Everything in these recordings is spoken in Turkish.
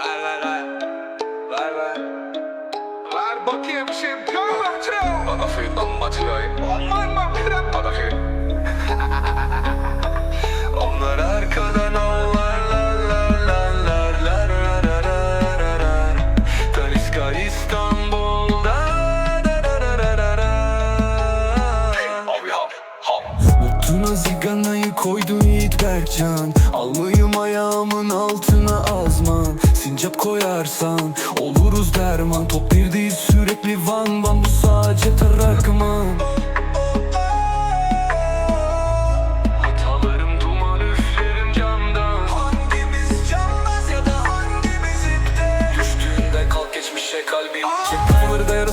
Ver ver ver. Ver ver. Ver bakayım şimdi. Bana fıydan batıyor. Aman mı krem? Bana fıydan. Onlar arkadan ağlarlar lar lar İstanbul'da da da da da da da. Abi hap hap. Mutuna ziganayı koydu Yiğit Berkcan Almayım ayağımın Sincap koyarsan oluruz derman. Top bir değil sürekli van van. Bu sadece tarakman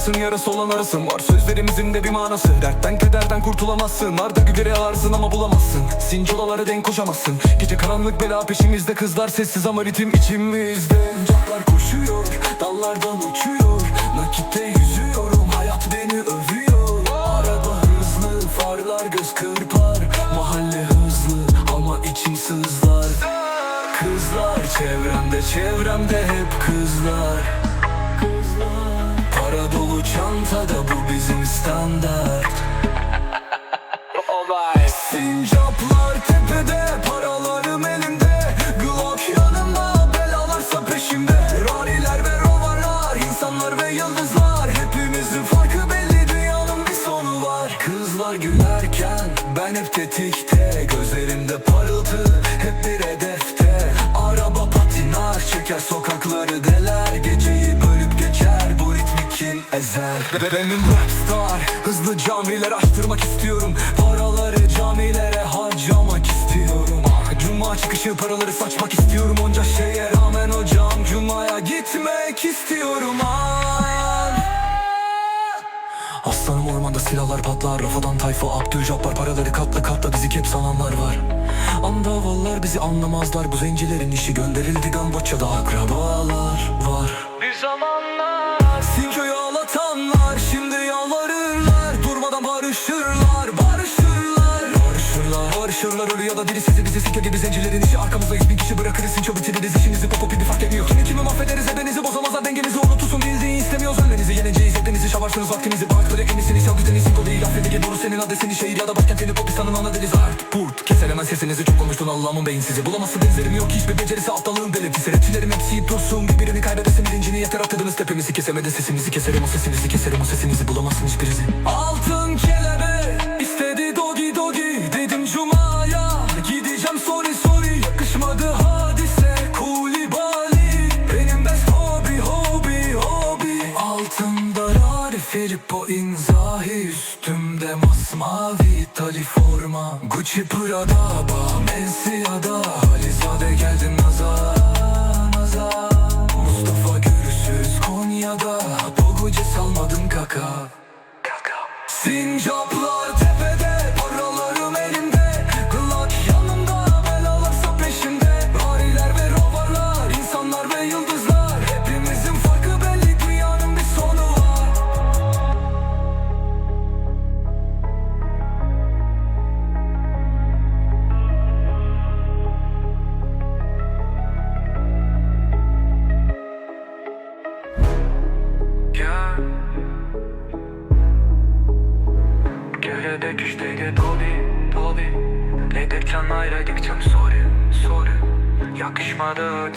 yarasın yarası olan arasın. Var sözlerimizin de bir manası. Dertten kederden kurtulamazsın. Arda güleri ararsın ama bulamazsın. Sincolalara denk koşamazsın. Gece karanlık bela peşimizde. Kızlar sessiz ama ritim içimizde. Uçaklar koşuyor Dallardan uçuyor. Nakitte yüzüyorum Hayat beni övüyor. Araba hızlı Farlar göz kırpar. Mahalle hızlı Ama içim sızlar. Kızlar çevremde çevremde hep kızlar çantada bu bizim standart. Sincaplar tepede paralarım elimde. Glock yanımda belalarsa peşimde. Rariler ve rovarlar insanlar ve yıldızlar. Hepimizin farkı belli dünyanın bir sonu var. Kızlar gülerken ben hep tetikte. Gözlerimde parıltı hep bir hedefte. Araba patinar çeker sokakları deler ezer Be- Benim rapstar hızlı camiler açtırmak istiyorum. Paraları camilere harcamak istiyorum. Ah, Cuma çıkışı paraları saçmak istiyorum. Onca şeye rağmen hocam Cuma'ya gitmek istiyorum. Ah. Aslanım ormanda silahlar patlar. Rafadan tayfa Abdülcabbar Paraları katla katla bizi kep sananlar var. Andavallar bizi anlamazlar. Bu zencilerin işi gönderildi Gamboçya'da akrabalar barışırlar, barışırlar. Barışırlar, barışırlar ölü da diri sesi bizi siker gibi zencilerin işi Arkamızdayız bin kişi bırakırız Sinco bitiririz işinizi popo pipi fark etmiyor. Kimi kimi mahvederiz ebenizi bozamazlar. Dengenizi unutursun. Bildiğin istemiyoruz. Önlerinizi yeneceğiz. Hepinizi şavarsınız vaktinizi adresini şehir ya da başkentini Popistan'ın ana deli zart Purt keser hemen sesinizi. Çok konuştun Allah'ımın beyinsizi Bulamazsın benzerim yok hiçbir becerisi aptallığın belirtisi Rapçilerim hepsi dursun. Birbirini kaybedesin bilincini yeter. Atladınız tepemizi kesemedin sesimizi keserim o sesinizi keserim o sesinizi. Bulamazsın hiçbirinizi. Altın kelebe Filippo inzahi üstümde masmavi tali forma Gucci Prada Balenciaga Halizade geldim naza naza küçtege dobi dobi Ne diyeceğim ayrı diyeceğim sorry sorry. Yakışmadı.